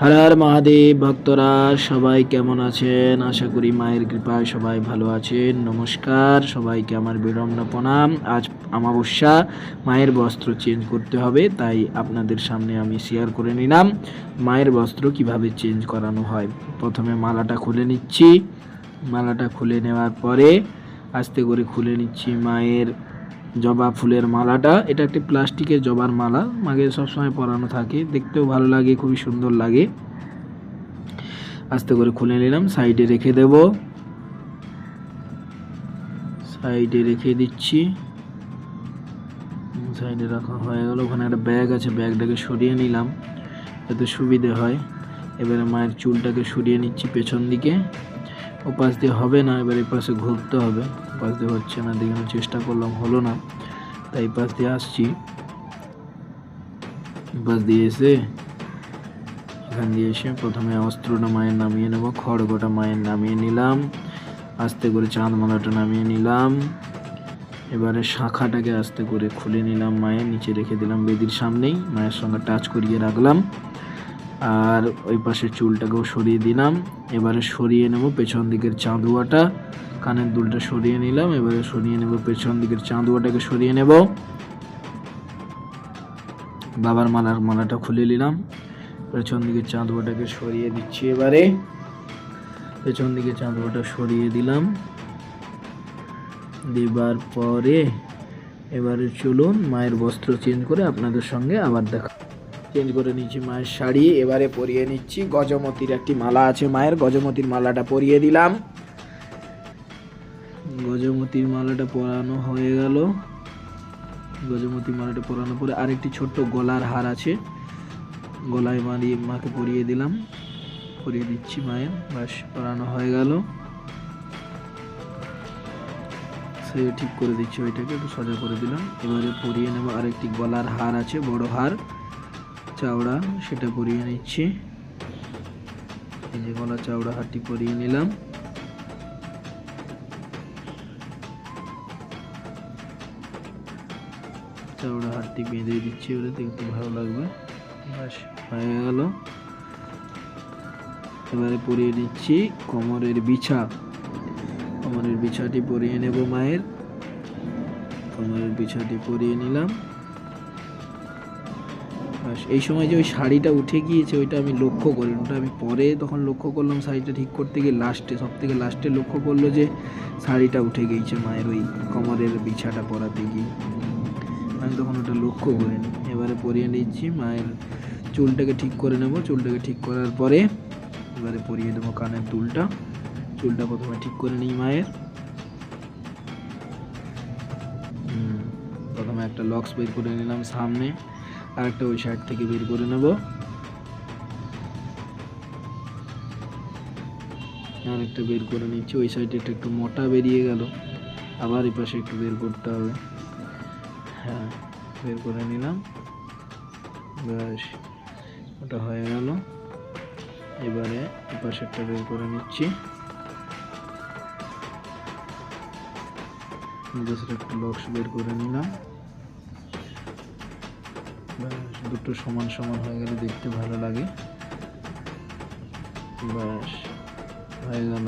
হর হর মহাদেব ভক্তরা, সবাই কেমন আছেন? আশা করি মায়ের কৃপায় সবাই ভালো আছেন। নমস্কার, সবাইকে আমার বিড়ম্ব প্রণাম। আজ অমাবস্যা, মায়ের বস্ত্র চেঞ্জ করতে হবে, তাই আপনাদের সামনে আমি শেয়ার করে নিলাম মায়ের বস্ত্র কীভাবে চেঞ্জ করানো হয়। প্রথমে মালাটা খুলে নিচ্ছি। মালাটা খুলে নেওয়ার পরে আস্তে করে খুলে নিচ্ছি মায়ের জবা ফুলের মালাটা। এটা একটি প্লাস্টিকের জবার মালা। মাকে সবসময় পরানো থাকে। দেখতেও ভালো লাগে, খুবই সুন্দর লাগে। আস্তে করে খুলে নিলাম, সাইডে রেখে দেব। সাইডে রেখে দিচ্ছি। সাইডে রাখা হয়ে গেল। ওখানে একটা ব্যাগ আছে, ব্যাগটাকে সরিয়ে নিলাম, যাতে সুবিধে হয়। এবারে মায়ের চুলটাকে সরিয়ে নিচ্ছি পেছন দিকে। ও পাশ দিয়ে হবে না, এবার এই পাশে ঘুরতে হবে। পাশ দিয়ে হচ্ছে না দেখানোর চেষ্টা করলাম, হলো না। তাই পাশ দিয়ে আসছি। পাশ দিয়ে এসে এখান দিয়ে এসে প্রথমে অস্ত্রটা মায়ের নামিয়ে নেব, খড়গোটা মায়ের নামিয়ে নিলাম। আস্তে করে চাঁদমালাটা নামিয়ে নিলাম। এবারে শাখাটাকে আস্তে করে খুলে নিলাম মায়ের, নিচে রেখে দিলাম বেদির সামনেই। মায়ের সঙ্গে টাচ করিয়ে রাখলাম। আর ওই পাশে চুলটাকেও সরিয়ে দিলাম। এবারে সরিয়ে নেব পেছন দিকের চাঁদুয়াটা। কানের দুলটা সরিয়ে নিলাম, এবারে সরিয়ে নেব পেছন দিকের চাঁদুয়াটাকে সরিয়ে নেব। বাবার মালার মালাটা খুলে নিলাম। পেছন দিকের চাঁদুয়াটাকে সরিয়ে দিচ্ছি এবারে। পেছন দিকে চাঁদুয়াটা সরিয়ে দিলাম। দেবার পরে এবারে চলুন মায়ের বস্ত্র চেঞ্জ করে আপনাদের সঙ্গে আবার দেখা চেঞ্জ করে নিচ্ছি মায়ের শাড়ি, এবারে পরিয়ে নিচ্ছি। গজমতির একটি মালা আছে মায়ের, গজমতির মালাটা পরিয়ে দিলাম। গজমতির মালাটা পরানো হয়ে গেল। গজমতির মালাটা পরানোর পরে আরেকটি ছোট্ট গলার হার আছে। গলায় মারিয়ে মাকে পরিয়ে দিলাম। পরিয়ে দিচ্ছি মায়ের, ব্যাস, পরানো হয়ে গেল। সে ঠিক করে দিচ্ছি ওইটাকে, একটু সোজা করে দিলাম। এবারে পরিয়ে নেব আরেকটি গলার হার আছে, বড় হার। চাওড়া, সেটা পরিয়ে নিচ্ছি। এই যে গলা চাওড়া হারটি পরিয়ে নিলাম। চাওড়া হারটি বেঁধে দিচ্ছি ওটা দেখতে ভালো লাগবে। ব্যাস, হয়ে গেল। এবারে পরিয়ে নিচ্ছি কোমরের বিছা। কোমরের বিছাটি পরিয়ে নেব মায়ের। কোমরের বিছাটি পরিয়ে নিলাম। এই সময় যে ওই শাড়িটা উঠে গিয়েছে, ওইটা আমি লক্ষ্য করিনি। ওটা আমি পরে তখন লক্ষ্য করলাম শাড়িটা ঠিক করতে গিয়ে লাস্টে সব থেকে লাস্টে লক্ষ্য করল যে শাড়িটা উঠে গিয়েছে মায়ের ওই কোমরের বিছাটা পরাতে গিয়ে। আমি তখন ওটা লক্ষ্য করিনি। এবারে পরিয়ে নিচ্ছি, মায়ের চুলটাকে ঠিক করে নেব। চুলটাকে ঠিক করার পরে এবারে পরিয়ে দেবো কানের দুলটা। চুলটা প্রথমে ঠিক করে নিই মায়ের। প্রথমে একটা লক্স বের করে নিলাম সামনে। আর একটা ওই সাইড থেকে বের করে নেব। আর একটা বের করে নিচ্ছি। ওই সাইডে একটা মোটা বেরিয়ে গেল। আবার এই পাশে একটু বের করতে হবে। হ্যাঁ বের করে নিলাম। ব্যাস, ওটা হয়ে গেল। এবারে এই পাশেরটা বের করে নিচ্ছি। জাস্ট একটু লক্স বের করে নিলাম। দুটো সমান সমান হয়ে গেলে দেখতে ভালো লাগে। ব্যাস, হয়ে গেল।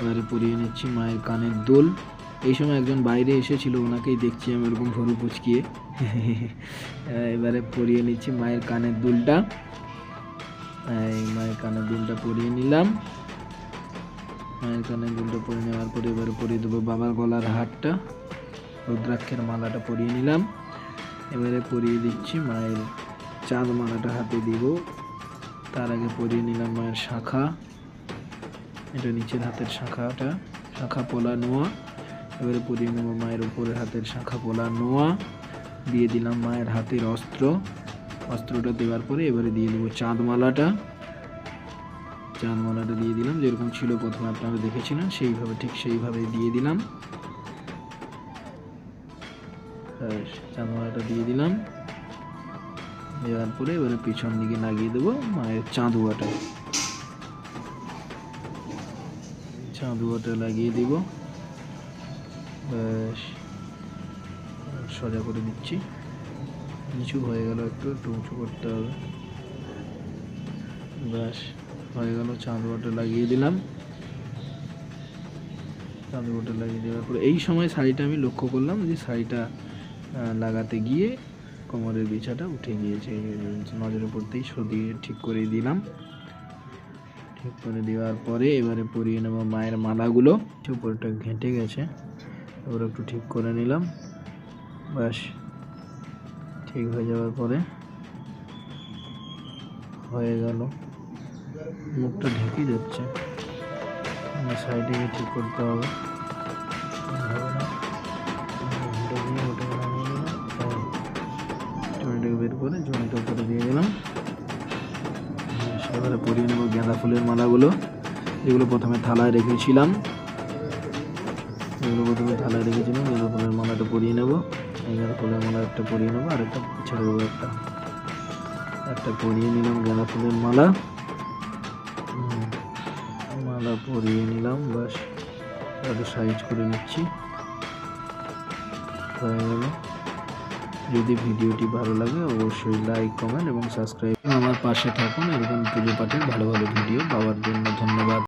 এবারে পরিয়ে নিচ্ছি মায়ের কানের দুল। এই সময় একজন বাইরে এসেছিল, ওনাকেই দেখছি আমি এরকম ভরু পুচকিয়ে এবারে পরিয়ে নিচ্ছি মায়ের কানের দুলটা। এই মায়ের কানের দুলটা পরিয়ে নিলাম। কানের দুলটা পরিয়ে নেওয়ার পরে এবারে পরিয়ে দেবো বাবার গলার হারটা। রুদ্রাক্ষের মালাটা পরিয়ে নিলাম। এবারে পরিয়ে দিচ্ছি মায়ের চাঁদ মালাটা হাতে দিব। তার আগে পরিয়ে নিলাম মায়ের শাখা। এটা নিচের হাতের শাখাটা, শাখা পোলা নোয়া। এবারে পরিয়ে নেব মায়ের উপরের হাতের শাখা পোলা নোয়া। দিয়ে দিলাম মায়ের হাতের অস্ত্র। অস্ত্রটা দেওয়ার পরে এবারে দিয়ে দেবো চাঁদমালাটা চাঁদমালাটা দিয়ে দিলাম। যেরকম ছিল প্রথমে আপনারা দেখেছিলেন সেইভাবে, ঠিক সেইভাবে দিয়ে দিলাম। চাঁদমালাটা দিয়ে দিলাম। দেওয়ার পরে এবারে পিছন দিকে লাগিয়ে দেবো মায়ের চাঁদুয়াটা। চাঁদুয়াটা লাগিয়ে দিব। ব্যাস, সোজা করে দিচ্ছি। নিচু হয়ে গেল একটু একটু উঁচু করতে হবে। ব্যাস। হয়ে গেল চাঁদ বটে লাগিয়ে দিলাম। চাঁদ বটে লাগিয়ে দেওয়ার পরে এই সময় শাড়িটা আমি লক্ষ্য করলাম যে শাড়িটা লাগাতে গিয়ে কোমরের বিছাটা উঠে গিয়েছে। নজরে পড়তেই সরিয়ে ঠিক করে দিলাম। ঠিক করে দেওয়ার পরে এবারে পরিয়ে নেব মায়ের মালাগুলো। উপরটা ঘেঁটে গেছে, এবার একটু ঠিক করে নিলাম। ব্যাস, ঠিক হয়ে যাওয়ার পরে হয়ে গেল। মুখটা ঢেকে যাচ্ছে সাইডে গিয়ে ঠিক করতে হবে। টমেটোকে বের করে জমিটা উপরে দিয়ে দিলাম। পরিয়ে নেব গাঁদা ফুলের মালাগুলো। এগুলো প্রথমে থালায় রেখেছিলাম। এগুলো প্রথমে থালায় রেখেছিলাম। গাঁদা ফুলের মালাটা পরিয়ে নেব। গাঁদা ফুলের মালা একটা পরিয়ে নেব। আর একটা ছেড়ে দেবো একটা। একটা পরিয়ে নিলাম গাঁদা ফুলের মালা। মালা পরিয়ে নিলাম বাস একটু সাইজ করে নিচ্ছি। যদি ভিডিওটি ভালো লাগে, অবশ্যই লাইক কমেন্ট এবং সাবস্ক্রাইব আমার পাশে থাকুন, এরকম পুজো পাঠের ভালো ভালো ভিডিও পাওয়ার জন্য ধন্যবাদ।